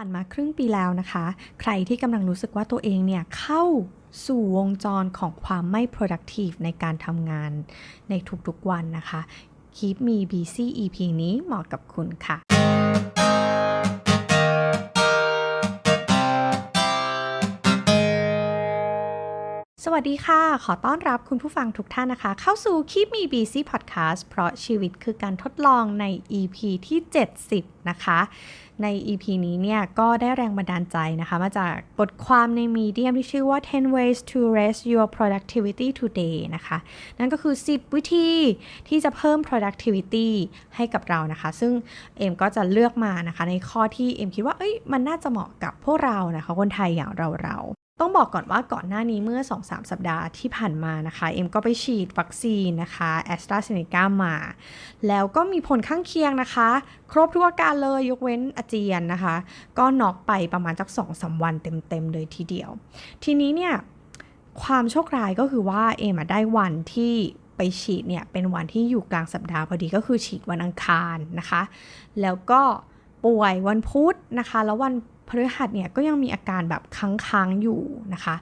ผ่านมาครึ่งปีแล้วนะคะ ใครที่กำลังรู้สึกว่าตัวเองเนี่ยเข้าสู่วงจรของความไม่ productive ในการทำงานในทุกๆวันนะคะ Keep Me Busy EP นี้เหมาะกับคุณค่ะ สวัสดีค่ะ ขอต้อนรับคุณผู้ฟังทุกท่านนะคะ เข้าสู่ Keep Me Busy Podcast เพราะชีวิตคือการทดลองใน EP ที่ 70 นะคะ ใน EP นี้เนี่ยก็ได้แรงบันดาลใจนะคะมาจากบทความในมีเดียมที่ชื่อว่า 10 ways to raise your productivity today นะคะ นั่นก็คือ 10 วิธีที่จะเพิ่ม productivity ให้กับเรานะคะ ซึ่งเอ็มก็จะเลือกมานะคะในข้อที่เอ็มคิดว่าเอ้ยมันน่าจะเหมาะกับพวกเรานะคะคนไทยอย่างเราเรา ต้องบอกก่อนว่าก่อนหน้านี้เมื่อ 2-3 สัปดาห์ที่ผ่านมานะคะ เอ็มก็ไปฉีดวัคซีนนะคะแอสตราเซเนกามา แล้วก็มีผลข้างเคียงนะคะ ครบทุกอาการเลยยกเว้นอาเจียนนะคะ ก็น็อกไปประมาณสัก2-3สวันเต็มๆเลยทีเดียว ทีนี้เนี่ยความโชคร้ายก็คือว่าเอ็มได้วันที่ไปฉีดเนี่ยเป็นวันที่อยู่กลางสัปดาห์พอดีก็คือฉีดวันอังคารนะคะ แล้วก็ป่วยวันพุธนะคะ แล้ววัน พฤหัสเนี่ยก็ยังมีอาการแบบค้างๆอยู่นะคะ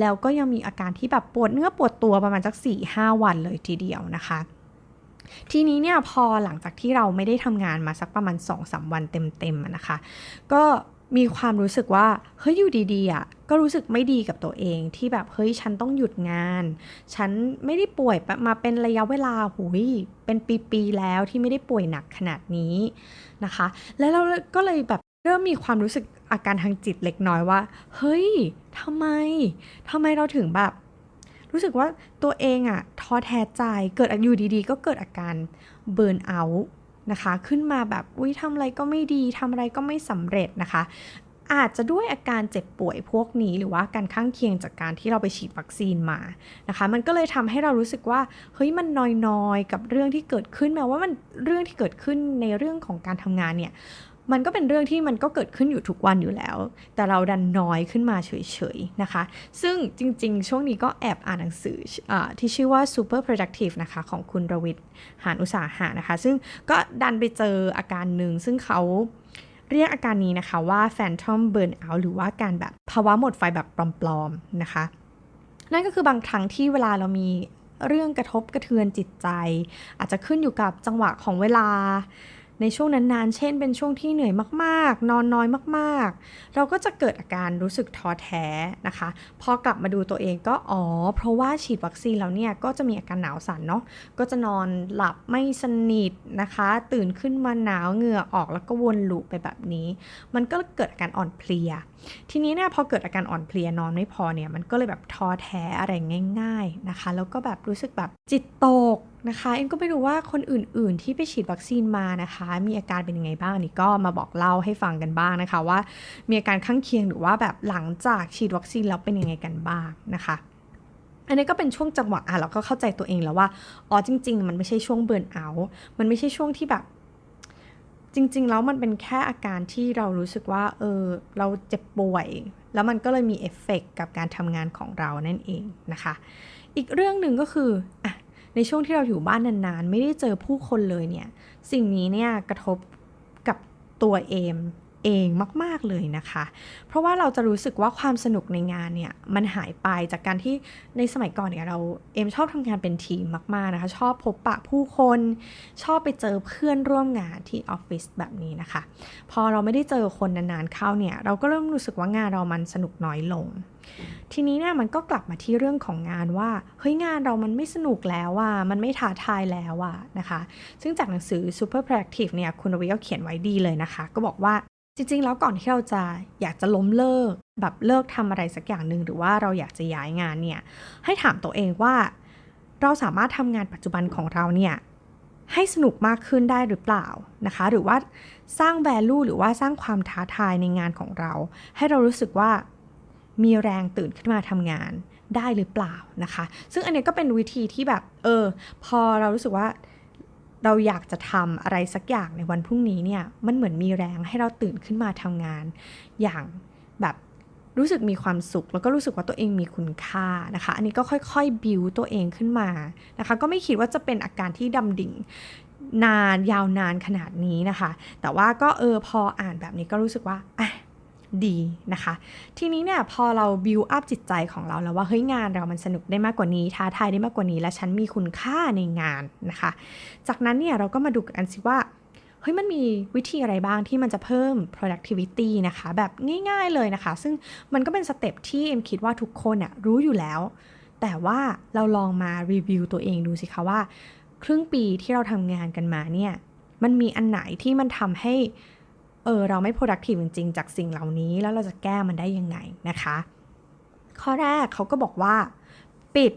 แล้วก็ยังมีอาการที่แบบปวดเนื้อปวดตัวประมาณสัก4-5 วันเลยทีเดียวนะคะทีนี้เนี่ยพอหลังจากที่เราไม่ได้ทำงานมาสักประมาณ2-3วันเต็มๆนะคะ ก็มีความรู้สึกว่าเฮ้ยอยู่ดีๆอะก็รู้สึกไม่ดีกับตัวเองที่แบบเฮ้ยฉันต้องหยุดงาน ฉันไม่ได้ป่วยมาเป็นระยะเวลาหุยเป็นปีๆแล้วที่ไม่ได้ป่วยหนักขนาดนี้นะคะ แล้วเราก็เลยแบบเริ่มมีความรู้สึก อาการทางจิตเล็กน้อยว่า เฮ้ยทำไมทำไมเราถึงแบบ รู้สึกว่าตัวเองอะท้อแท้ใจเกิดอยู่ดีๆ ก็เกิดอาการเบิร์นเอาท์นะคะ ขึ้นมาแบบอุ้ยทำอะไรก็ไม่ดีทำอะไรก็ไม่สำเร็จนะคะ อาจจะด้วยอาการเจ็บป่วยพวกนี้ หรือว่าการข้างเคียงจากการที่เราไปฉีดวัคซีนมานะคะ มันก็เลยทำให้เรารู้สึกว่าเฮ้ยมันน้อยๆ กับเรื่องที่เกิดขึ้นแม้ว่ามันเรื่องที่เกิดขึ้นในเรื่องของการทำงานเนี่ย มันก็เป็นเรื่องที่มันก็เกิดขึ้นอยู่ทุกวันอยู่แล้ว แต่เราดันน้อยขึ้นมาเฉยๆนะคะ ซึ่งจริงๆ ช่วงนี้ก็แอบอ่านหนังสืออที่ชื่อว่า super productive นะคะของคุณรวิทย์หานอุตสาหะนะคะ ซึ่งก็ดันไปเจออาการหนึ่งซึ่งเขาเรียกอาการนี้นะคะว่า phantom burnout หรือว่าการแบบภาวะหมดไฟแบบปลอมๆนะคะ นั่นก็คือบางครั้งที่เวลาเรามีเรื่องกระทบกระเทือนจิตใจ อาจจะขึ้นอยู่กับจังหวะของเวลา ในช่วงนั้นๆ เช่น เป็นช่วงที่เหนื่อยมากๆ นอนน้อยมากๆ เราก็จะเกิดอาการรู้สึกท้อแท้นะคะ พอกลับมาดูตัวเองก็อ๋อ เพราะว่าฉีดวัคซีนแล้วเนี่ยก็จะมีอาการหนาวสั่นเนาะ ก็จะนอนหลับไม่สนิทนะคะ ตื่นขึ้นมาหนาวเหงื่อออกแล้วก็วนลูปไปแบบนี้ มันก็เกิดอาการอ่อนเพลียทีนี้เนี่ยพอเกิดอาการอ่อนเพลียนอนไม่พอเนี่ยมันก็เลยแบบท้อแท้อะไรง่าย ๆนะคะ แล้วก็แบบรู้สึกแบบจิตตกนะคะเอ็มก็ไม่รู้ว่าคนอื่น ๆ ที่ไปฉีดวัคซีนมานะคะ มีอาการเป็นยังไงบ้างนี่ก็มาบอกเล่าให้ฟังกันบ้างนะคะ ว่ามีอาการข้างเคียงหรือว่าแบบหลังจากฉีดวัคซีนแล้วเป็นยังไงกันบ้างนะคะอันนี้ก็เป็นช่วงจังหวะอะเราก็เข้าใจตัวเองแล้วว่า อ๋อจริง ๆ มันไม่ใช่ช่วงเบิร์นเอา มันไม่ใช่ช่วงที่แบบ จริง ๆ แล้วมันเป็นแค่อาการที่เรารู้สึกว่า เออ เราเจ็บป่วย แล้วมันก็เลยมีเอฟเฟกกับการทำงานของเรานั่นเองนะคะ อีกเรื่องหนึ่งก็คืออะในช่วงที่เราอยู่บ้านนานๆ ไม่ได้เจอผู้คนเลยเนี่ย สิ่งนี้เนี่ยกระทบกับตัวเอม เองมาก ๆ เลยนะคะ เพราะว่าเราจะรู้สึกว่าความสนุกในงานเนี่ยมันหายไปจากการที่ในสมัยก่อนเนี่ยเราเอมชอบทำงานเป็นทีมมาก ๆ นะคะ ชอบพบปะผู้คนชอบไปเจอเพื่อนร่วมงานที่ออฟฟิศแบบนี้นะคะ พอเราไม่ได้เจอคนนาน ๆ เข้าเนี่ยเราก็เริ่มรู้สึกว่างานเรามันสนุกน้อยลง ทีนี้เนี่ยมันก็กลับมาที่เรื่องของงานว่าเฮ้ยงานเรามันไม่สนุกแล้วอะมันไม่ท้าทายแล้วอะนะคะ ซึ่งจากหนังสือ Super Proactive เนี่ยคุณรวิก็เขียนไว้ดีเลยนะคะ ก็บอกว่า จริง ๆ แล้วก่อนที่เราจะอยากจะล้มเลิก แบบเลิกทำอะไรสักอย่างหนึ่งหรือว่าเราอยากจะย้ายงานเนี่ยให้ถามตัวเองว่า เราสามารถทำงานปัจจุบันของเราเนี่ยให้สนุกมากขึ้นได้หรือเปล่านะคะ หรือว่าสร้าง value หรือว่าสร้างความท้าทายในงานของเรา ให้เรารู้สึกว่ามีแรงตื่นขึ้นมาทำงานได้หรือเปล่านะคะ ซึ่งอันนี้ก็เป็นวิธีที่แบบเออพอเรารู้สึกว่า เราอยากจะทำอะไรสักอย่างในวันพรุ่งนี้เนี่ยมันเหมือนมีแรงให้เราตื่นขึ้นมาทำงาน อย่างแบบรู้สึกมีความสุข แล้วก็รู้สึกว่าตัวเองมีคุณค่านะคะ อันนี้ก็ค่อยๆบิวตัวเองขึ้นมานะคะ ก็ไม่คิดว่าจะเป็นอาการที่ดำดิ่งนานยาวนานขนาดนี้นะคะ แต่ว่าก็เออพออ่านแบบนี้ก็รู้สึกว่าอะ ดีนะคะ ทีนี้เนี่ยพอเรา build up จิตใจของเราแล้วว่าเฮ้ยงานเรามันสนุกได้มากกว่านี้ท้าทายได้มากกว่านี้ และฉันมีคุณค่าในงานนะคะ จากนั้นเนี่ยเราก็มาดูกันสิว่าเฮ้ยมันมีวิธีอะไรบ้างที่มันจะเพิ่ม productivity นะคะ แบบง่ายๆเลยนะคะ ซึ่งมันก็เป็นสเต็ปที่เอ็มคิดว่าทุกคนน่ะรู้อยู่แล้ว แต่ว่าเราลองมารีวิวตัวเองดูสิคะว่า ครึ่งปีที่เราทำงานกันมาเนี่ย มันมีอันไหนที่มันทำให้ เออเราไม่ productive จริงๆ จากสิ่งเหล่านี้แล้วเราจะแก้มันได้ยังไงนะคะ ข้อแรกเขาก็บอกว่า ปิด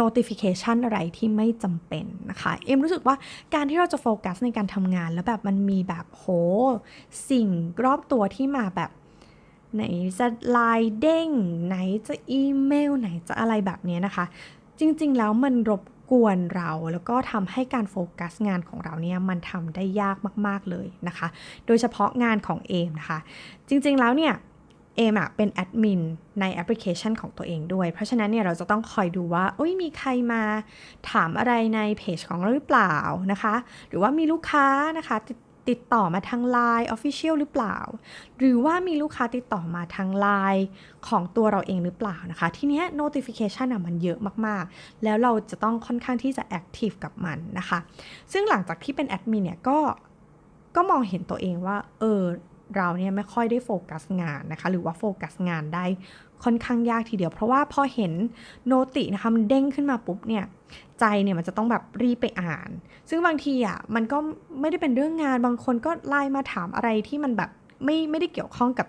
notification อะไรที่ไม่จำเป็นนะคะ เอ็มรู้สึกว่าการที่เราจะโฟกัสในการทำงานแล้วแบบมันมีแบบโหสิ่งรอบตัวที่มาแบบไหนจะไลน์เด้ง ไหนจะอีเมล ไหนจะอะไรแบบนี้นะคะ จริงๆแล้วมันรบก กวนเราแล้วก็ทำให้การโฟกัสงานของเราเนี่ยมันทำได้ยากมากๆเลยนะคะ โดยเฉพาะงานของเอมนะคะ จริงๆแล้วเนี่ยเอมอะเป็นแอดมินในแอปพลิเคชันของตัวเองด้วย เพราะฉะนั้นเนี่ยเราจะต้องคอยดูว่าโอ้ยมีใครมาถามอะไรในเพจของเราหรือเปล่านะคะ หรือว่ามีลูกค้านะคะติด ติดต่อมาทาง Line Official หรือเปล่า หรือว่ามีลูกค้าติดต่อมาทาง Line ของตัวเราเองหรือเปล่านะคะ ทีเนี้ย notification อะมันเยอะมากๆ แล้วเราจะต้องค่อนข้างที่จะ active กับมันนะคะ ซึ่งหลังจากที่เป็นแอดมินเนี่ยก็ก็มองเห็นตัวเองว่า เออเราเนี่ยไม่ค่อยได้โฟกัสงานนะคะ หรือว่าโฟกัสงานได้ ค่อนข้างยากทีเดียว เพราะว่าพอเห็นโนตินะคะมันเด้งขึ้นมาปุ๊บเนี่ยใจเนี่ยมันจะต้องแบบรีบไปอ่าน ซึ่งบางทีอะมันก็ไม่ได้เป็นเรื่องงานบางคนก็ไลน์มาถามอะไรที่มันแบบไม่ไม่ได้เกี่ยวข้องกับ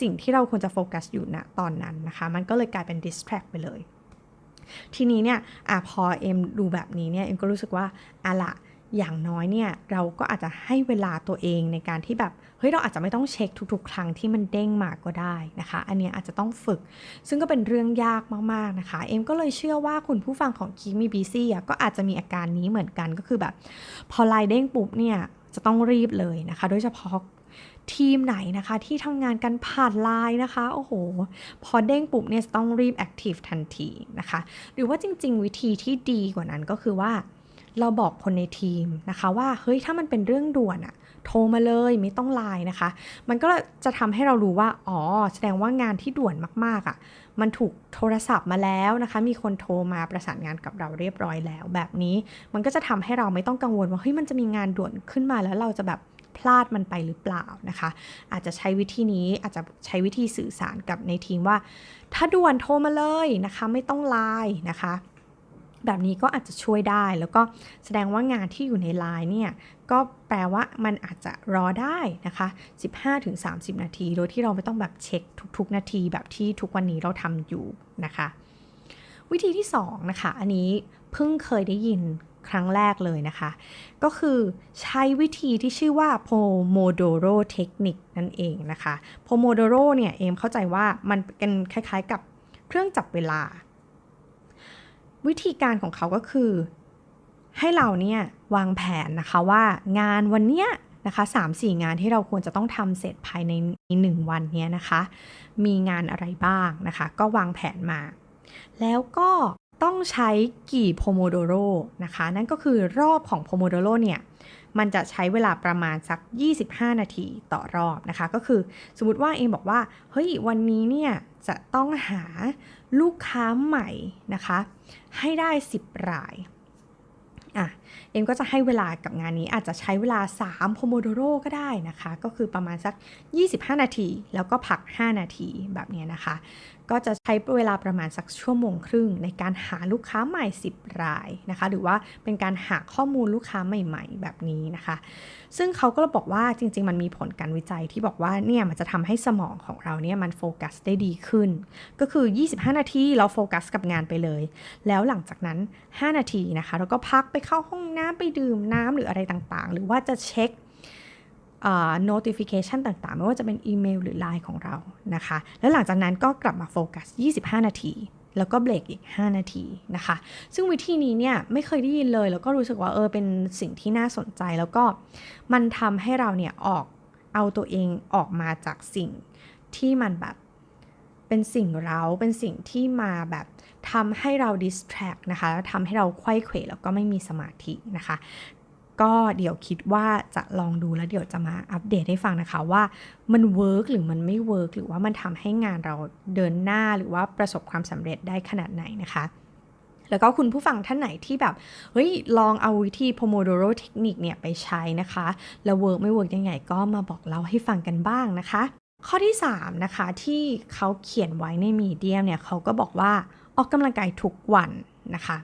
สิ่งที่เราควรจะโฟกัสอยู่ณตอนนั้นนะคะ มันก็เลยกลายเป็น distract ไปเลย ทีนี้เนี่ยอพอเอ็มดูแบบนี้เนี่ยเอ็มก็รู้สึกว่าอะละ อย่างน้อยเนี่ยเราก็อาจจะให้เวลาตัวเองในการที่แบบเฮ้ยเราอาจจะไม่ต้องเช็คทุกๆ ครั้งที่มันเด้งมาก็ได้นะคะ อันนี้อาจจะต้องฝึก ซึ่งก็เป็นเรื่องยากมากๆนะคะ เอ็มก็เลยเชื่อว่าคุณผู้ฟังของคิมีบีซี่ก็อาจจะมีอาการนี้เหมือนกันก็คือแบบ พอไลน์เด้งปุ๊บเนี่ยจะต้องรีบเลยนะคะ โดยเฉพาะทีมไหนนะคะที่ทำงานกันผ่านไลน์นะคะ โอ้โห พอเด้งปุ๊บเนี่ยต้องรีบแอคทีฟทันทีนะคะ หรือว่าจริง ๆ วิธีที่ดีกว่านั้นก็คือว่า เราบอกคนในทีมนะคะว่าเฮ้ยถ้ามันเป็นเรื่องด่วนอะโทรมาเลยไม่ต้องไลน์นะคะ มันก็จะทำให้เรารู้ว่าอ๋อแสดงว่างานที่ด่วนมากๆอะ่ะมันถูกโทรศัพท์มาแล้วนะคะ มีคนโทรมาประสานงานกับเราเรียบร้อยแล้ว แบบนี้มันก็จะทำให้เราไม่ต้องกังวลว่าเฮ้ยมันจะมีงานด่วนขึ้นมาแล้วเราจะแบบพลาดมันไปหรือเปล่านะคะ อาจจะใช้วิธีนี้อาจจะใช้วิธีสื่อสารกับในทีมว่า ถ้าด่วนโทรมาเลยนะคะ ไม่ต้องไลน์นะคะ แบบนี้ก็อาจจะช่วยได้แล้วก็แสดงว่างานที่อยู่ในไลน์เนี่ย ก็แปลว่ามันอาจจะรอได้นะคะ 15-30 นาที โดยที่เราไม่ต้องแบบเช็คทุก ๆ นาทีแบบที่ทุกวันนี้เราทำอยู่นะคะ วิธีที่ 2 นะคะ อันนี้เพิ่งเคยได้ยินครั้งแรกเลยนะคะ ก็คือใช้วิธีที่ชื่อว่า Pomodoro Technique นั่นเองนะคะ Pomodoro เนี่ยเอมเข้าใจว่ามันเป็นคล้ายๆกับเครื่องจับเวลา วิธีการของเขาก็คือ ให้เราเนี่ยวางแผนนะคะว่างานวันเนี้ยนะคะ3-4งานที่เราควรจะต้องทำเสร็จภายใน1วันเนี้ยนะคะ มีงานอะไรบ้างนะคะ ก็วางแผนมา แล้วก็ต้องใช้กี่โพโมโดโรนะคะ นั่นก็คือรอบของโพโมโดโรเนี่ย มันจะใช้เวลาประมาณสัก 25 นาทีต่อรอบนะคะ ก็คือสมมติว่าเองบอกว่า เฮ้ย วันนี้เนี่ย จะต้องหาลูกค้าใหม่นะคะ ให้ได้ 10 รายอะ เอ็มก็จะให้เวลากับงานนี้อาจจะใช้เวลา3โพโมโดโรก็ได้นะคะ ก็คือประมาณสัก 25 นาที แล้วก็พัก 5 นาทีแบบนี้นะคะ ก็จะใช้เวลาประมาณสักชั่วโมงครึ่ง ในการหาลูกค้าใหม่ 10 รายนะคะ หรือว่าเป็นการหาข้อมูลลูกค้าใหม่ ๆ แบบนี้นะคะ ซึ่งเขาก็บอกว่าจริง ๆ มันมีผลการวิจัยที่บอกว่าเนี่ยมันจะทำให้สมองของเราเนี่ยมันโฟกัสได้ดีขึ้น ก็คือ 25 นาทีเราโฟกัสกับงานไปเลย แล้วหลังจากนั้น 5 นาทีนะคะ เราก็พักไปเข้าห้องน้ำไปดื่มน้ำหรืออะไรต่างๆ หรือว่าจะเช็ค notification ต่างๆ ไม่ว่าจะเป็นอีเมลหรือ Line ของเรานะคะ แล้วหลังจากนั้นก็กลับมาโฟกัส 25 นาที แล้วก็เบรกอีก 5 นาทีนะคะ ซึ่งวิธีนี้เนี่ยไม่เคยได้ยินเลย แล้วก็รู้สึกว่าเออเป็นสิ่งที่น่าสนใจ แล้วก็มันทำให้เราเนี่ยออกเอาตัวเองออกมาจากสิ่งที่มันแบบ เป็นสิ่งเราเป็นสิ่งที่มาแบบทำให้เรา distract นะคะแล้วทำให้เราควยเขวแล้วก็ไม่มีสมาธินะคะ ก็เดี๋ยวคิดว่าจะลองดูแล้วเดี๋ยวจะมาอัปเดตให้ฟังนะคะว่ามันเวิร์กหรือมันไม่เวิร์กหรือว่ามันทำให้งานเราเดินหน้าหรือว่าประสบความสำเร็จได้ขนาดไหนนะคะแล้วก็คุณผู้ฟังท่านไหนที่แบบ เฮ้ย ลองเอาวิธี Pomodoro เทคนิคเนี่ยไปใช้นะคะ แล้วเวิร์กไม่เวิร์กยังไงก็มาบอกเล่าให้ฟังกันบ้างนะคะ ข้อที่ 3 นะคะที่เขาเขียนไว้ในมีเดียเนี่ยเขาก็บอกว่าออกกำลังกายทุกวันนะคะ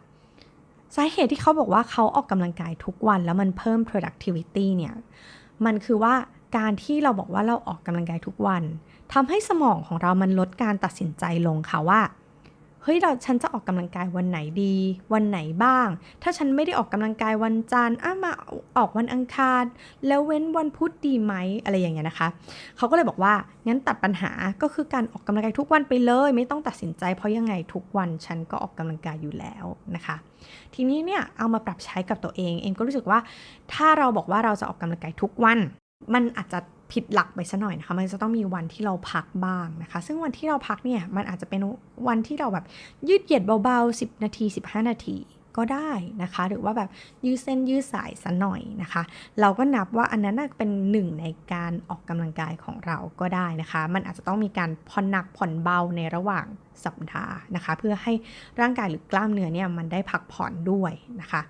สาเหตุที่เขาบอกว่าเขาออกกำลังกายทุกวันแล้วมันเพิ่ม productivity เนี่ยมันคือว่าการที่เราบอกว่าเราออกกำลังกายทุกวันทำให้สมองของเรามันลดการตัดสินใจลงค่ะว่า เฮ้ยเราฉันจะออกกำลังกายวันไหนดี วันไหนบ้าง ถ้าฉันไม่ได้ออกกำลังกายวันจันทร์อะมาออกวันอังคาร แล้วเว้นวันพุธดีไหมอะไรอย่างเงี้ยนะคะเขาก็เลยบอกว่างั้นตัดปัญหาก็คือการออกกำลังกายทุกวันไปเลย ไม่ต้องตัดสินใจ เพราะยังไงทุกวันฉันก็ออกกำลังกายอยู่แล้วนะคะ ทีนี้เนี่ยเอามาปรับใช้กับตัวเองเองก็รู้สึกว่า ถ้าเราบอกว่าเราจะออกกำลังกายทุกวัน มันอาจจะ ผิดหลักไปซะหน่อยนะคะ มันจะต้องมีวันที่เราพักบ้างนะคะ ซึ่งวันที่เราพักเนี่ย มันอาจจะเป็นวันที่เราแบบยืดเหยียดเบาๆ 10 นาที 15 นาที ก็ได้นะคะ หรือว่าแบบยืดเส้นยืดสายสัหน่อยนะคะ เราก็นับว่าอันนั้นเป็นหนึ่งในการออกกำลังกายของเราก็ได้นะคะ มันอาจจะต้องมีการผ่อนหนักผ่อนเบาในระหว่างสัปดาห์นะคะ เพื่อให้ร่างกายหรือกล้ามเนื้อเนี่ยมันได้พักผ่อนด้วยนะคะ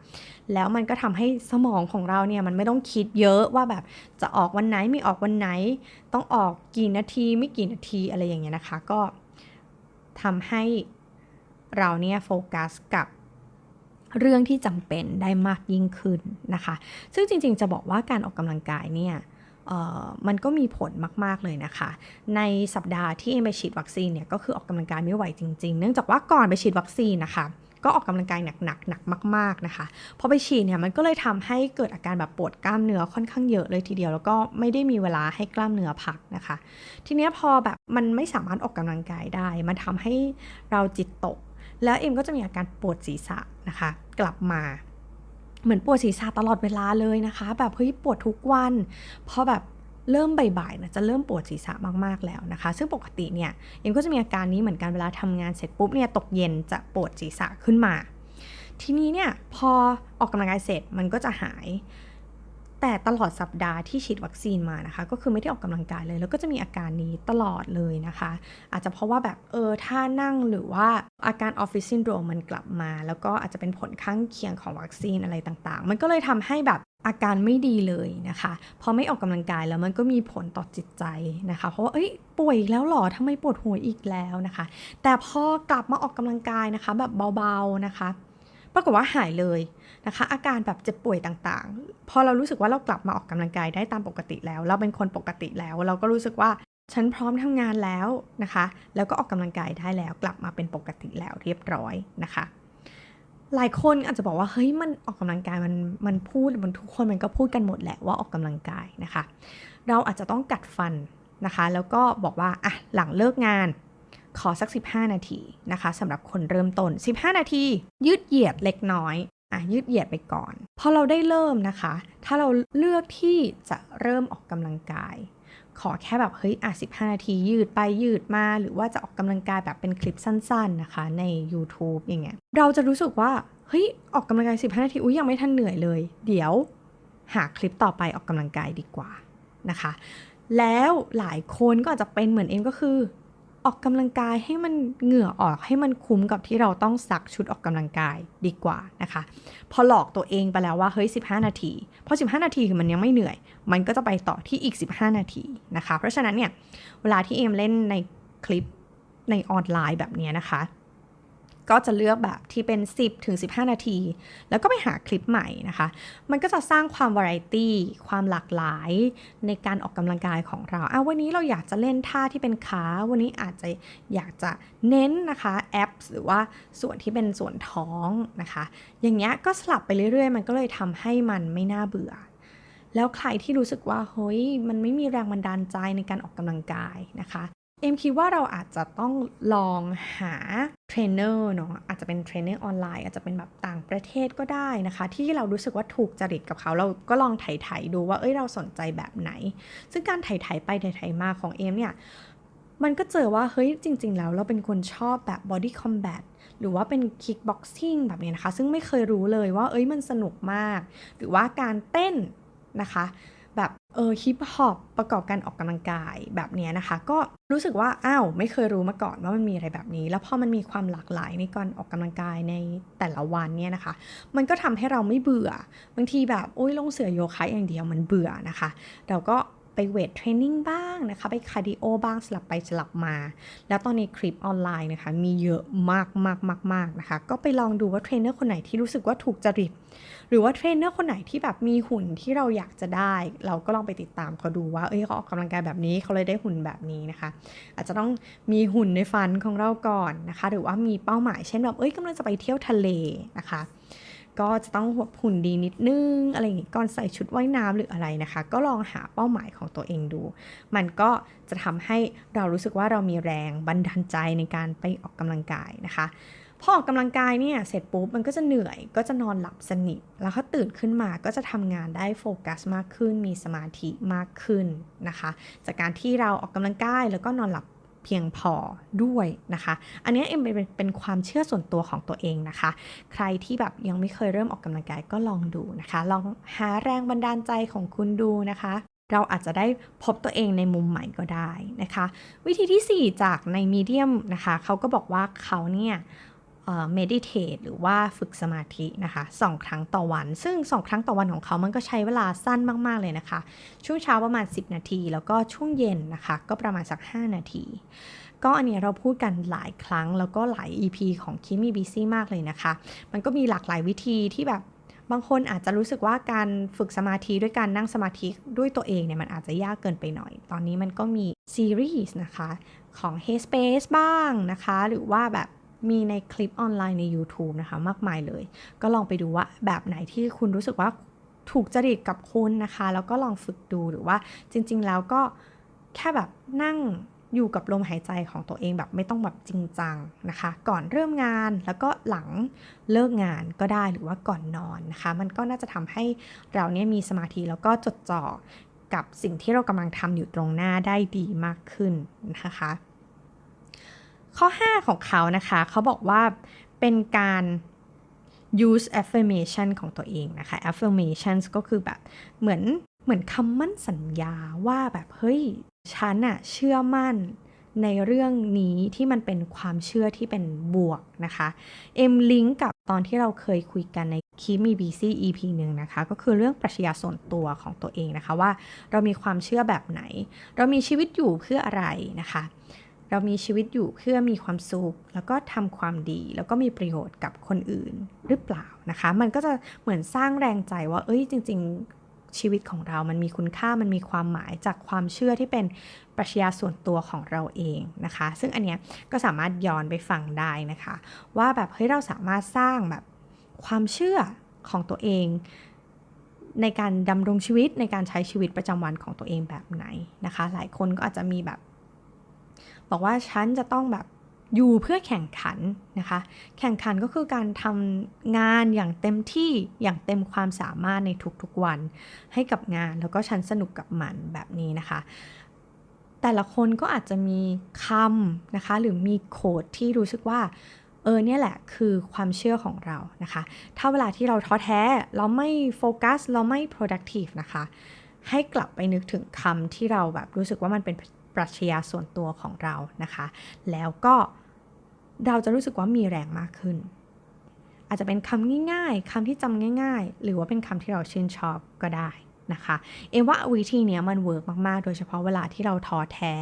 แล้วมันก็ทำให้สมองของเราเนี่ยมันไม่ต้องคิดเยอะว่าแบบจะออกวันไหนไม่ออกวันไหน ต้องออกกี่นาทีไม่กี่นาทีอะไรอย่างเงี้ยนะคะ ก็ทำให้เราเนี่ยโฟกัสกับ เรื่องที่จำเป็นได้มากยิ่งขึ้นนะคะ ซึ่งจริงๆจะบอกว่าการออกกำลังกายเนี่ยมันก็มีผลมาก ๆ เลยนะคะ ในสัปดาห์ที่เอมไปฉีดวัคซีนเนี่ยก็คือออกกำลังกายไม่ไหวจริง ๆ เนื่องจากว่าก่อนไปฉีดวัคซีนนะคะก็ออกกำลังกายหนักๆหนักมาก ๆ นะคะพอไปฉีดเนี่ยมันก็เลยทำให้เกิดอาการแบบปวดกล้ามเนื้อค่อนข้างเยอะเลยทีเดียว แล้วก็ไม่ได้มีเวลาให้กล้ามเนื้อพักนะคะ ทีนี้พอแบบมันไม่สามารถออกกำลังกายได้ มันทำให้เราจิตตก แล้วเอ็มก็จะมีอาการปวดศีรษะนะคะ กลับมา เหมือนปวดศีรษะตลอดเวลาเลยนะคะ แบบเฮ้ยปวดทุกวันพอแบบเริ่มบ่ายๆนะจะเริ่มปวดศีรษะมากๆแล้วนะคะ ซึ่งปกติเนี่ยเอ็มก็จะมีอาการนี้เหมือนกันเวลาทำงานเสร็จปุ๊บเนี่ยตกเย็นจะปวดศีรษะขึ้นมา ทีนี้เนี่ยพอออกกำลังกายเสร็จมันก็จะหาย แต่ตลอดสัปดาห์ที่ฉีดวัคซีนมานะคะ ก็คือไม่ได้ออกกำลังกายเลย แล้วก็จะมีอาการนี้ตลอดเลยนะคะ อาจจะเพราะว่าแบบเออถ้านั่งหรือว่าอาการออฟฟิศซินโดรมมันกลับมา แล้วก็อาจจะเป็นผลข้างเคียงของวัคซีนอะไรต่างๆ มันก็เลยทำให้แบบอาการไม่ดีเลยนะคะพอไม่ออกกำลังกายแล้วมันก็มีผลต่อจิตใจนะคะ เพราะว่าเอ้ยป่วยอีกแล้วหรอทำไมปวดหัวอีกแล้วนะคะ แต่พอกลับมาออกกำลังกายนะคะ แบบเบาๆนะคะ ปรากฏว่าหายเลย นะคะ อาการแบบเจ็บป่วยต่างๆ พอเรารู้สึกว่าเรากลับมาออกกำลังกายได้ตามปกติแล้ว เราเป็นคนปกติแล้ว เราก็รู้สึกว่าฉันพร้อมทำงานแล้วนะคะ แล้วก็ออกกำลังกายได้แล้วกลับมาเป็นปกติแล้วเรียบร้อยนะคะ หลายคนอาจจะบอกว่าเฮ้ยมันออกกำลังกายมันมันพูดมันทุกคนมันก็พูดกันหมดแหละว่าออกกำลังกายนะคะ เราอาจจะต้องกัดฟันนะคะ แล้วก็บอกว่าอะหลังเลิกงานขอสัก 15 นาทีนะคะสำหรับคนเริ่มต้น 15 นาที ยืดเหยียดเล็กน้อย อะยืดเหยียดไปก่อน พอเราได้เริ่มนะคะ ถ้าเราเลือกที่จะเริ่มออกกำลังกาย ขอแค่แบบเฮ้ยอะ15 นาทียืดไปยืดมา หรือว่าจะออกกำลังกายแบบเป็นคลิปสั้นๆนะคะ ใน YouTube อย่างเงี้ย เราจะรู้สึกว่าเฮ้ยออกกำลังกาย 15 นาทีอุ้ยยังไม่ทันเหนื่อยเลย เดี๋ยวหาคลิปต่อไปออกกำลังกายดีกว่านะคะ แล้วหลายคนก็อาจจะเป็นเหมือนเอ็มก็คือ ออกกำลังกายให้มันเหงื่อออกให้มันคุ้มกับที่เราต้องซักชุดออกกำลังกายดีกว่านะคะ พอหลอกตัวเองไปแล้วว่าเฮ้ย 15 นาทีพอ15 นาทีคือมันยังไม่เหนื่อย มันก็จะไปต่อที่อีก 15 นาทีนะคะ เพราะฉะนั้นเนี่ยเวลาที่เอมเล่นในคลิปในออนไลน์แบบนี้นะคะ ก็จะเลือกแบบที่เป็น 10ถึง15 นาที แล้วก็ไปหาคลิปใหม่นะคะ มันก็จะสร้างความวาไรตี้ ความหลากหลายในการออกกำลังกายของเราอะวันนี้เราอยากจะเล่นท่าที่เป็นขา วันนี้อาจจะอยากจะเน้นนะคะแอปหรือว่าส่วนที่เป็นส่วนท้องนะคะ อย่างเงี้ยก็สลับไปเรื่อยๆ มันก็เลยทำให้มันไม่น่าเบื่อแล้วใครที่รู้สึกว่าเฮ้ยมันไม่มีแรงบันดาลใจในการออกกำลังกายนะคะ เอ็มคิดว่าเราอาจจะต้องลองหาเทรนเนอร์เนาะอาจจะเป็นเทรนเนอร์ออนไลน์อาจจะเป็นแบบต่างประเทศก็ได้นะคะ ที่เรารู้สึกว่าถูกจริตกับเขาเราก็ลองไถ่ๆดูว่าเอ้ยเราสนใจแบบไหน ซึ่งการไถ่ๆไปไถ่ๆมาของเอ็มเนี่ยมันก็เจอว่าเฮ้ยจริง ๆ แล้วเราเป็นคนชอบแบบ body combat หรือว่าเป็น kickboxing แบบนี้นะคะ ซึ่งไม่เคยรู้เลยว่าเอ้ยมันสนุกมาก หรือว่าการเต้นนะคะ เออฮิปฮอปประกอบการออกกำลังกายแบบนี้นะคะ ก็รู้สึกว่าอ้าวไม่เคยรู้มาก่อนว่ามันมีอะไรแบบนี้ แล้วพอมันมีความหลากหลายในการออกกำลังกายในแต่ละวันเนี่ยนะคะ มันก็ทำให้เราไม่เบื่อ บางทีแบบโอ้ยลงเสือโยคะอย่างเดียวมันเบื่อนะคะ เราก็ ไปเวทเทรนนิ่งบ้างนะคะ ไปคาร์ดิโอบ้างสลับไปสลับมา แล้วตอนนี้คลิปออนไลน์นะคะ มีเยอะมากมากมากมากนะคะ ก็ไปลองดูว่าเทรนเนอร์คนไหนที่รู้สึกว่าถูกจริต หรือว่าเทรนเนอร์คนไหนที่แบบมีหุ่นที่เราอยากจะได้ เราก็ลองไปติดตามเขาดูว่า เอ้ยเขาออกกำลังกายแบบนี้เขาเลยได้หุ่นแบบนี้นะคะ อาจจะต้องมีหุ่นในฝันของเราก่อนนะคะ หรือว่ามีเป้าหมายเช่นแบบเอ้ยกำลังจะไปเที่ยวทะเลนะคะ ก็จะต้องหุ่นดีนิดนึงอะไรอย่างงี้ก่อนใส่ชุดว่ายน้ำหรืออะไรนะคะ ก็ลองหาเป้าหมายของตัวเองดู มันก็จะทำให้เรารู้สึกว่าเรามีแรงบันดาลใจในการไปออกกำลังกายนะคะพอออกกำลังกายเนี่ยเสร็จปุ๊บมันก็จะเหนื่อยก็จะนอนหลับสนิท แล้วก็ตื่นขึ้นมาก็จะทำงานได้โฟกัสมากขึ้น มีสมาธิมากขึ้นนะคะ จากการที่เราออกกำลังกายแล้วก็นอนหลับ เพียงพอด้วยนะคะ อันนี้เอ็มเป็นเป็นความเชื่อส่วนตัวของตัวเองนะคะ ใครที่แบบยังไม่เคยเริ่มออกกำลังกายก็ลองดูนะคะ ลองหาแรงบันดาลใจของคุณดูนะคะ เราอาจจะได้พบตัวเองในมุมใหม่ก็ได้นะคะ วิธีที่ 4 จากในมีเดียมนะคะ เขาก็บอกว่าเขาเนี่ย เมดิเทตหรือว่าฝึกสมาธินะคะสองครั้งต่อวัน ซึ่ง2ครั้งต่อวันของเขามันก็ใช้เวลาสั้นมาก ๆ เลยนะคะ ช่วงเช้าประมาณ 10 นาที แล้วก็ช่วงเย็นนะคะ ก็ประมาณสัก 5 นาที ก็อันนี้เราพูดกันหลายครั้งแล้วก็หลาย EP ของคิมีบีซี่มากเลยนะคะ มันก็มีหลากหลายวิธีที่แบบบางคนอาจจะรู้สึกว่าการฝึกสมาธิด้วยการนั่งสมาธิด้วยตัวเองเนี่ยมันอาจจะยากเกินไปหน่อย ตอนนี้มันก็มีซีรีส์นะคะของ Headspace บ้างนะคะ หรือว่าแบบ มีในคลิปออนไลน์ใน YouTube นะคะ มากมายเลย ก็ลองไปดูว่าแบบไหนที่คุณรู้สึกว่าถูกจริตกับคุณนะคะ แล้วก็ลองฝึกดูหรือว่าจริง ๆ แล้วก็แค่แบบนั่งอยู่กับลมหายใจของตัวเองแบบไม่ต้องแบบจริงจังนะคะ ก่อนเริ่มงานแล้วก็หลังเลิกงานก็ได้หรือว่าก่อนนอนนะคะ มันก็น่าจะทำให้เราเนี่ยมีสมาธิแล้วก็จดจ่อกับสิ่งที่เรากำลังทำอยู่ตรงหน้าได้ดีมากขึ้นนะคะ ข้อ 5 ของเขานะคะ เขาบอกว่าเป็นการ use affirmation ของตัวเองนะคะ affirmations ก็คือแบบเหมือนเหมือนคำมั่นสัญญาว่าแบบเฮ้ยฉันอะเชื่อมั่นในเรื่องนี้ที่มันเป็นความเชื่อที่เป็นบวกนะคะเอ็มลิงก์กับตอนที่เราเคยคุยกันในคีมีบีซี EP หนึ่งนะคะ ก็คือเรื่องปรัชญาส่วนตัวของตัวเองนะคะว่า เรามีความเชื่อแบบไหน เรามีชีวิตอยู่เพื่ออะไรนะคะ เรามีชีวิตอยู่เพื่อมีความสุข แล้วก็ทำความดี แล้วก็มีประโยชน์กับคนอื่นหรือเปล่านะคะ มันก็จะเหมือนสร้างแรงใจว่า เอ้ยจริง ๆ ชีวิตของเรามันมีคุณค่ามันมีความหมายจากความเชื่อที่เป็นปรัชญาส่วนตัวของเราเองนะคะ ซึ่งอันเนี้ยก็สามารถย้อนไปฟังได้นะคะ ว่าแบบเฮ้ยเราสามารถสร้างแบบความเชื่อของตัวเองในการดำรงชีวิตในการใช้ชีวิตประจำวันของตัวเองแบบไหนนะคะ หลายคนก็อาจจะมีแบบ บอกว่าฉันจะต้องแบบอยู่เพื่อแข่งขันนะคะ แข่งขันก็คือการทำงานอย่างเต็มที่อย่างเต็มความสามารถในทุกๆวัน ให้กับงานแล้วก็ฉันสนุกกับมันแบบนี้นะคะ แต่ละคนก็อาจจะมีคำนะคะ หรือมีโค้ดที่รู้สึกว่า เออเนี่ยแหละคือความเชื่อของเรานะคะ ถ้าเวลาที่เราท้อแท้เราไม่โฟกัสเราไม่ productive นะคะ ให้กลับไปนึกถึงคำที่เราแบบรู้สึกว่ามันเป็น ปรัชญาส่วนตัวของเรานะคะ แล้วก็เราจะรู้สึกว่ามีแรงมากขึ้น อาจจะเป็นคำง่ายๆคำที่จำง่าย ๆ หรือว่าเป็นคำที่เราชื่นชอบก็ได้นะคะเอว่าวิธีนี้มันเวิร์กมาก ๆ โดยเฉพาะเวลาที่เราท้อแท้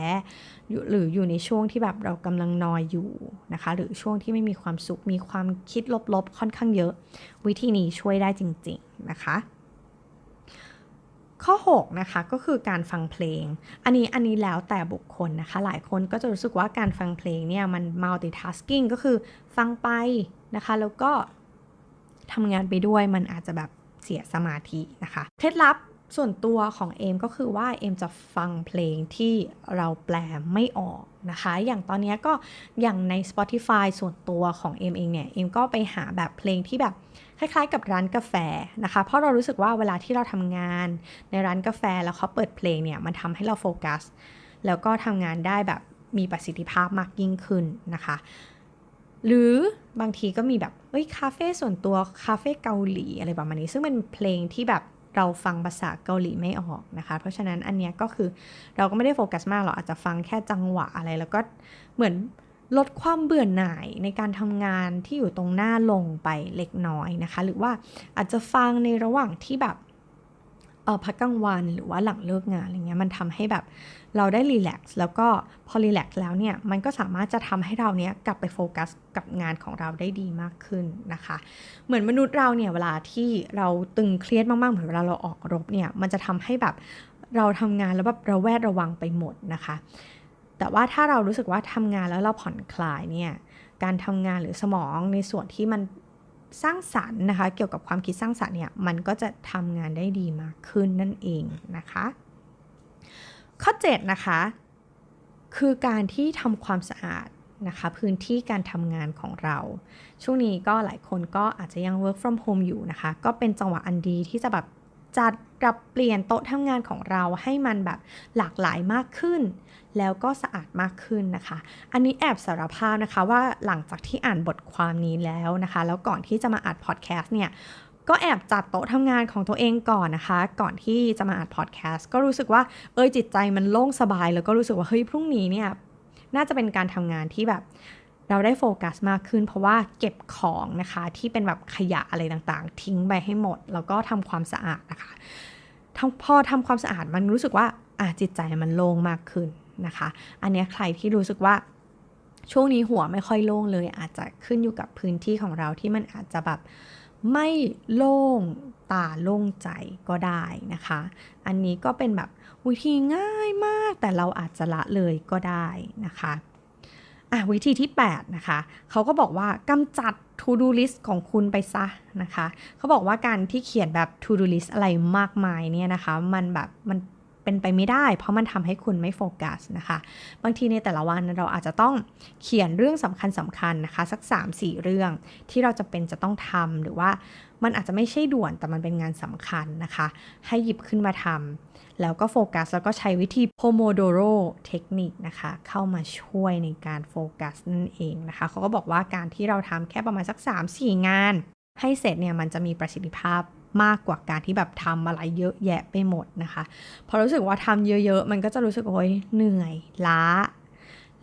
หรืออยู่ในช่วงที่แบบเรากำลังนอยอยู่นะคะ หรือช่วงที่ไม่มีความสุข มีความคิดลบ ๆ ค่อนข้างเยอะ วิธีนี้ช่วยได้จริง ๆ นะคะ ข้อ 6 นะคะก็คือการฟังเพลง อันนี้อันนี้แล้วแต่บุคคลนะคะ หลายคนก็จะรู้สึกว่าการฟังเพลงเนี่ยมัน multitasking ก็คือฟังไปนะคะ แล้วก็ทำงานไปด้วยมันอาจจะแบบเสียสมาธินะคะ เคล็ดลับส่วนตัวของเอมก็คือว่าเอมจะฟังเพลงที่เราแปลไม่ออกนะคะ อย่างตอนนี้ก็อย่างใน Spotify ส่วนตัวของเอมเองเนี่ย เอมก็ไปหาแบบเพลงที่แบบ คล้ายๆ กับร้านกาแฟนะคะ เพราะเรารู้สึกว่าเวลาที่เราทำงานในร้านกาแฟแล้วเขาเปิดเพลงเนี่ยมันทำให้เราโฟกัส แล้วก็ทำงานได้แบบมีประสิทธิภาพมากยิ่งขึ้นนะคะ หรือบางทีก็มีแบบเอ้ยคาเฟ่ส่วนตัวคาเฟ่เกาหลีอะไรประมาณนี้ ซึ่งเป็นเพลงที่แบบเราฟังภาษาเกาหลีไม่ออกนะคะ เพราะฉะนั้นอันเนี้ยก็คือเราก็ไม่ได้โฟกัสมากหรอกอาจจะฟังแค่จังหวะอะไร แล้วก็เหมือน ลดความเบื่อหน่ายในการทำงานที่อยู่ตรงหน้าลงไปเล็กน้อยนะคะ หรือว่าอาจจะฟังในระหว่างที่แบบเออพักกลางวันหรือว่าหลังเลิกงานอะไรเงี้ยมันทำให้แบบเราได้รีแลกซ์แล้วก็พอรีแลกซ์แล้วเนี่ยมันก็สามารถจะทำให้เราเนี้ยกลับไปโฟกัสกับงานของเราได้ดีมากขึ้นนะคะ เหมือนมนุษย์เราเนี่ยเวลาที่เราตึงเครียดมากๆเหมือนเวลาเราออกรบเนี่ยมันจะทำให้แบบเราทำงานแล้วแบบเราแวดระวังไปหมดนะคะ แต่ว่าถ้าเรารู้สึกว่าทำงานแล้วเราผ่อนคลายเนี่ยการทำงานหรือสมองในส่วนที่มันสร้างสรรค์นะคะ เกี่ยวกับความคิดสร้างสรรค์เนี่ยมันก็จะทำงานได้ดีมากขึ้นนั่นเองนะคะ ข้อ7นะคะคือการที่ทำความสะอาดนะคะพื้นที่การทำงานของเรา ช่วงนี้ก็หลายคนก็อาจจะยัง work from home อยู่นะคะ ก็เป็นจังหวะอันดีที่จะแบบ จัดปรับเปลี่ยนโต๊ะทำงานของเราให้มันแบบหลากหลายมากขึ้น แล้วก็สะอาดมากขึ้นนะคะ อันนี้แอบสารภาพนะคะว่าหลังจากที่อ่านบทความนี้แล้วนะคะ แล้วก่อนที่จะมาอัดพอดแคสต์เนี่ยก็แอบจัดโต๊ะทำงานของตัวเองก่อนนะคะ ก่อนที่จะมาอัดพอดแคสต์ก็รู้สึกว่าเอยจิตใจมันโล่งสบาย แล้วก็รู้สึกว่าเฮ้ยพรุ่งนี้เนี่ยน่าจะเป็นการทำงานที่แบบ เราได้โฟกัสมากขึ้น เพราะว่าเก็บของนะคะที่เป็นแบบขยะอะไรต่างๆ ทิ้งไปให้หมด แล้วก็ทำความสะอาดนะคะพอทำความสะอาดมันรู้สึกว่าอะจิตใจมันโล่งมากขึ้นนะคะ อันนี้ใครที่รู้สึกว่าช่วงนี้หัวไม่ค่อยโล่งเลย อาจจะขึ้นอยู่กับพื้นที่ของเราที่มันอาจจะแบบไม่โล่งตาโล่งใจก็ได้นะคะ อันนี้ก็เป็นแบบวิธีง่ายมากแต่เราอาจจะละเลยก็ได้นะคะ อะวิธีที่ 8 นะคะ เขาก็บอกว่ากำจัด to do list ของคุณไปซะนะคะ เขาบอกว่าการที่เขียนแบบ to do list อะไรมากมายเนี่ยนะคะ มันแบบมันเป็นไปไม่ได้ เพราะมันทำให้คุณไม่โฟกัสนะคะ บางทีในแต่ละวันเราอาจจะต้องเขียนเรื่องสำคัญสำคัญนะคะ สัก 3-4 เรื่องที่เราจะเป็นจะต้องทำหรือว่ามันอาจจะไม่ใช่ด่วนแต่มันเป็นงานสำคัญนะคะ ให้หยิบขึ้นมาทำ แล้วก็โฟกัส แล้วก็ใช้วิธี Pomodoro เทคนิคนะคะ เข้ามาช่วยในการโฟกัสนั่นเองนะคะ เขาก็บอกว่าการที่เราทำแค่ประมาณสัก 3-4 งาน ให้เสร็จเนี่ยมันจะมีประสิทธิภาพมากกว่าการที่แบบทำอะไรเยอะแยะไปหมดนะคะพอรู้สึกว่าทำเยอะๆ มันก็จะรู้สึกโอ้ยเหนื่อยล้า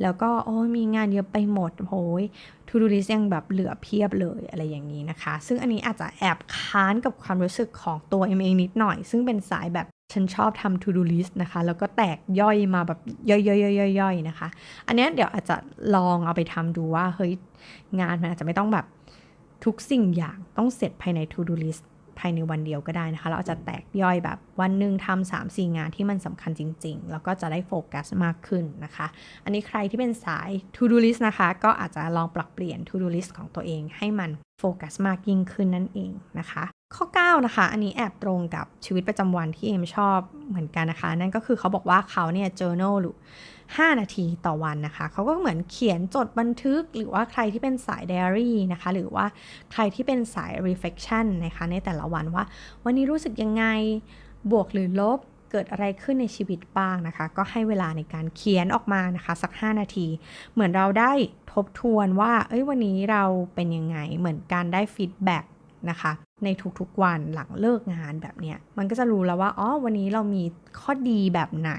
แล้วก็โอ้ยมีงานเยอะไปหมดโอ้ยทูดูลิสยังแบบเหลือเพียบเลยอะไรอย่างนี้นะคะ ซึ่งอันนี้อาจจะแอบค้านกับความรู้สึกของตัวเอเองนิดหน่อย ซึ่งเป็นสายแบบ ฉันชอบทำ to do list นะคะ แล้วก็แตกย่อยมาแบบย่อยๆๆๆนะคะ อันนี้เดี๋ยวอาจจะลองเอาไปทำดูว่า เฮ้ย งานมันอาจจะไม่ต้องแบบทุกสิ่งอย่างต้องเสร็จภายใน to do list ภายในวันเดียวก็ได้นะคะ เราอาจจะแตกย่อยแบบวันหนึ่งทำสามสี่งานที่มันสำคัญจริง ๆ แล้วก็จะได้โฟกัสมากขึ้นนะคะ อันนี้ใครที่เป็นสาย to do list นะคะ ก็อาจจะลองปรับเปลี่ยน to do list ของตัวเองให้มันโฟกัสมากยิ่งขึ้นนั่นเองนะคะ ข้อ 9 นะคะ อันนี้แอบตรงกับชีวิตประจำวันที่เอมชอบเหมือนกันนะคะ นั่นก็คือเขาบอกว่าเขาเนี่ย journal หรือ5นาทีต่อวันนะคะ เขาก็เหมือนเขียนจดบันทึก หรือว่าใครที่เป็นสาย diary นะคะ หรือว่าใครที่เป็นสาย reflection นะคะ ในแต่ละวันว่า วันนี้รู้สึกยังไง บวกหรือลบ เกิดอะไรขึ้นในชีวิตบ้างนะคะ ก็ให้เวลาในการเขียนออกมานะคะ สัก 5 นาที เหมือนเราได้ทบทวนว่า เอ้ย วันนี้เราเป็นยังไง เหมือนการได้ฟีดแบ็ก นะคะ ในทุกๆวันหลังเลิกงานแบบเนี้ยมันก็จะรู้แล้วว่าอ๋อวันนี้เรามีข้อดีแบบไหน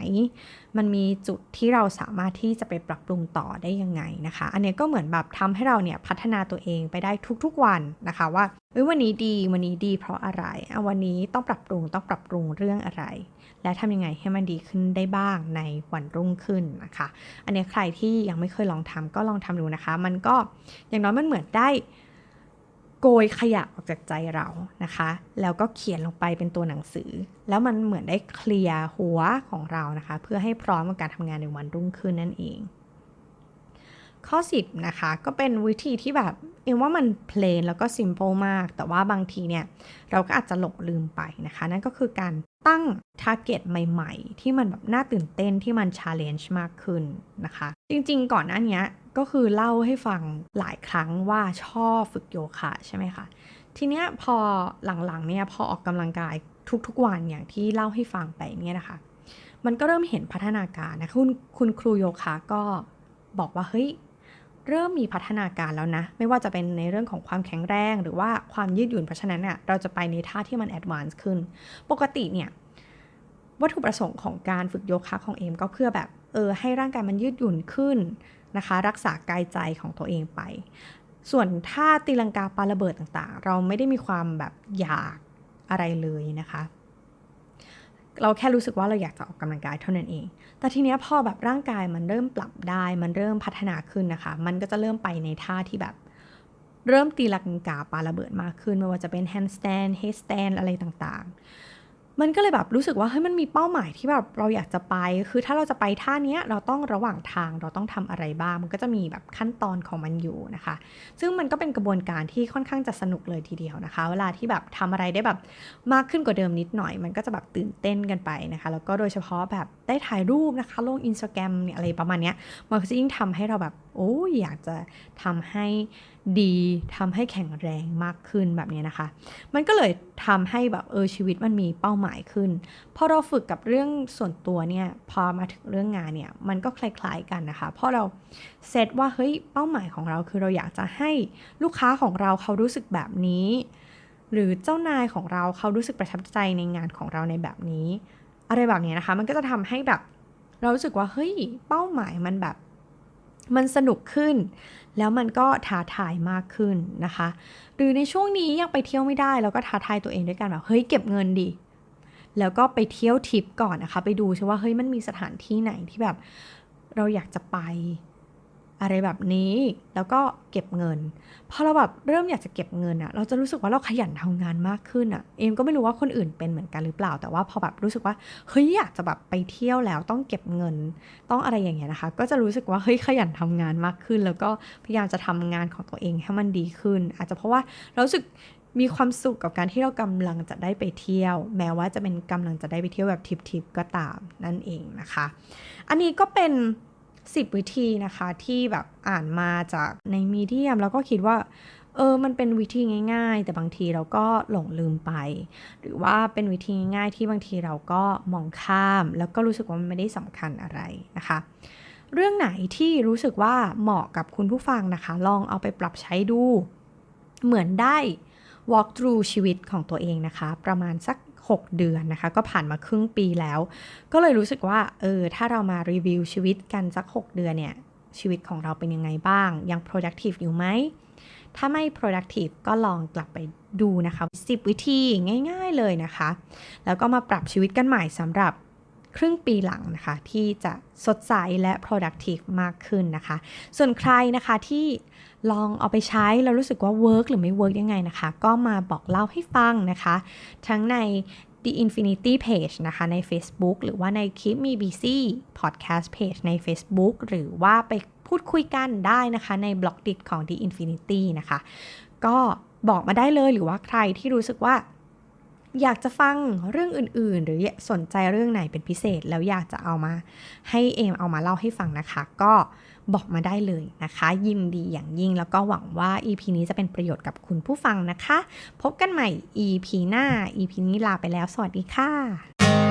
มันมีจุดที่เราสามารถที่จะไปปรับปรุงต่อได้ยังไงนะคะ อันนี้ก็เหมือนแบบทำให้เราเนี่ยพัฒนาตัวเองไปได้ทุกๆวันนะคะว่าเอ้ยวันนี้ดีวันนี้ดีเพราะอะไรเอาวันนี้ต้องปรับปรุงต้องปรับปรุงเรื่องอะไร และทำยังไงให้มันดีขึ้นได้บ้างในวันรุ่งขึ้นนะคะ อันนี้ใครที่ยังไม่เคยลองทำก็ลองทำดูนะคะ มันก็อย่างน้อยมันเหมือนได้ โกยขยะออกจากใจเรานะคะ แล้วก็เขียนลงไปเป็นตัวหนังสือ แล้วมันเหมือนได้เคลียร์หัวของเรานะคะ เพื่อให้พร้อมกับการทำงานในวันรุ่งขึ้นนั่นเอง ข้อ 10 นะคะ ก็เป็นวิธีที่แบบเอ็มว่ามันเพลนแล้วก็ซิมเ l ิลมาก แต่ว่าบางทีเนี่ย เราก็อาจจะหลงลืมไปนะคะ นั่นก็คือการตั้งทาร์เก็ตใหม่ ๆ ที่มันแบบน่าตื่นเต้นที่มันชาเลนจ์มากขึ้นนะคะ จริง ๆ ก่อนหน้านี้ ก็คือเล่าให้ฟังหลายครั้งว่าชอบฝึกโยคะใช่ไหมคะ ทีเนี้ยพอหลังๆเนี่ยพอออกกำลังกายทุกๆวันอย่างที่เล่าให้ฟังไปเนี่ยนะคะ มันก็เริ่มเห็นพัฒนาการนะคุณคุณครูโยคะก็บอกว่าเฮ้ยเริ่มมีพัฒนาการแล้วนะ ไม่ว่าจะเป็นในเรื่องของความแข็งแรงหรือว่าความยืดหยุ่นเพราะฉะนั้นเนี่ยเราจะไปในท่าที่มันแอดวานซ์ขึ้น ปกติเนี่ยวัตถุประสงค์ของการฝึกโยคะของเอมก็เพื่อแบบเออให้ร่างกายมันยืดหยุ่นขึ้น นะคะ รักษากายใจของตัวเองไป ส่วนท่าตีลังกาปาระเบิดต่างๆ เราไม่ได้มีความแบบอยากอะไรเลยนะคะ เราแค่รู้สึกว่าเราอยากจะออกกำลังกายเท่านั้นเอง แต่ทีเนี้ยพอแบบร่างกายมันเริ่มปรับได้ มันเริ่มพัฒนาขึ้นนะคะ มันก็จะเริ่มไปในท่าที่แบบเริ่มตีลังกาปาระเบิดมากขึ้น ไม่ว่าจะเป็น handstand headstand อะไรต่างๆ มันก็เลยแบบรู้สึกว่าเฮ้ยมันมีเป้าหมายที่แบบเราอยากจะไป คือถ้าเราจะไปท่าเนี้ยเราต้องระหว่างทางเราต้องทำอะไรบ้าง มันก็จะมีแบบขั้นตอนของมันอยู่นะคะ ซึ่งมันก็เป็นกระบวนการที่ค่อนข้างจะสนุกเลยทีเดียวนะคะ เวลาที่แบบทำอะไรได้แบบมากขึ้นกว่าเดิมนิดหน่อย มันก็จะแบบตื่นเต้นกันไปนะคะ แล้วก็โดยเฉพาะแบบได้ถ่ายรูปนะคะลงอินสตาแกรมเนี่ยอะไรประมาณเนี้ยมันก็จะยิ่งทำให้เราแบบโอ้ยอยากจะทำให้ดีทำให้แข็งแรงมากขึ้นแบบนี้นะคะ มันก็เลยทำให้แบบเออชีวิตมันมีเป้าหมายขึ้นพอเราฝึกกับเรื่องส่วนตัวเนี่ยพอมาถึงเรื่องงานเนี่ยมันก็คล้ายๆกันนะคะเพราะเราเซตว่าเฮ้ยเป้าหมายของเราคือเราอยากจะให้ลูกค้าของเราเขารู้สึกแบบนี้ หรือเจ้านายของเราเขารู้สึกประทับใจในงานของเราในแบบนี้ อะไรแบบนี้นะคะ มันก็จะทำให้แบบเรารู้สึกว่าเฮ้ยเป้าหมายมันแบบ มันสนุกขึ้น แล้วมันก็ท้าทายมากขึ้นนะคะ หรือในช่วงนี้ยังไปเที่ยวไม่ได้เราก็ท้าทายตัวเองด้วยกันแบบเฮ้ยเก็บเงินดิแล้วก็ไปเที่ยวทริปก่อนนะคะ ไปดูใช่ว่าเฮ้ยมันมีสถานที่ไหนที่แบบเราอยากจะไป อะไรแบบนี้ แล้วก็เก็บเงิน พอเราแบบเริ่มอยากจะเก็บเงินอะเราจะรู้สึกว่าเราขยันทำงานมากขึ้นอะเอมก็ไม่รู้ว่าคนอื่นเป็นเหมือนกันหรือเปล่า แต่ว่าพอแบบรู้สึกว่า เฮ้ยอยากจะแบบไปเที่ยวแล้วต้องเก็บเงิน ต้องอะไรอย่างเงี้ยนะคะ ก็จะรู้สึกว่าเฮ้ยขยันทำงานมากขึ้น แล้วก็พยายามจะทำงานของตัวเองให้มันดีขึ้น อาจจะเพราะว่าเราสึกมีความสุขกับการที่เรากำลังจะได้ไปเที่ยว แม้ว่าจะเป็นกำลังจะได้ไปเที่ยวแบบทิปๆก็ตามนั่นเองนะคะ อันนี้ก็เป็น 10 วิธีนะคะที่แบบอ่านมาจากในมีเดียมแล้วก็คิดว่าเออ มันเป็นวิธีง่าย ๆ แต่บางทีเราก็หลงลืมไป หรือว่าเป็นวิธีง่ายๆที่บางทีเราก็มองข้าม แล้วก็รู้สึกว่ามันไม่ได้สำคัญอะไรนะคะ เรื่องไหนที่รู้สึกว่าเหมาะกับคุณผู้ฟังนะคะ ลองเอาไปปรับใช้ดู เหมือนได้ walk through ชีวิตของตัวเองนะคะ ประมาณสัก 6 เดือนนะคะ ก็ผ่านมาครึ่งปีแล้ว ก็เลยรู้สึกว่าเออถ้าเรามารีวิวชีวิตกันสัก 6 เดือนเนี่ย ชีวิตของเราเป็นยังไงบ้าง ยัง productive อยู่ไหม ถ้าไม่ productive ก็ลองกลับไปดูนะคะ 10 วิธีง่าย ๆเลยนะคะ แล้วก็มาปรับชีวิตกันใหม่สำหรับ ครึ่งปีหลังนะคะ ที่จะสดใสและ productive มากขึ้นนะคะ ส่วนใครนะคะที่ลองเอาไปใช้แล้วรู้สึกว่า work หรือไม่ work ยังไงนะคะ ก็มาบอกเล่าให้ฟังนะคะ ทั้งใน The Infinity Page นะคะใน Facebook หรือว่าใน Keep Me Busy Podcast Page ใน Facebook หรือว่าไปพูดคุยกันได้นะคะในบล็อกดิของ The Infinity นะคะ ก็บอกมาได้เลยหรือว่าใครที่รู้สึกว่า อยากจะฟังเรื่องอื่นๆ หรือสนใจเรื่องไหนเป็นพิเศษ แล้วอยากจะเอามาให้เอมเอามาเล่าให้ฟังนะคะ ก็บอกมาได้เลยนะคะ ยินดีอย่างยิ่งแล้วก็หวังว่า EP นี้จะเป็นประโยชน์กับคุณผู้ฟังนะคะ พบกันใหม่ EP หน้า EP นี้ลาไปแล้ว สวัสดีค่ะ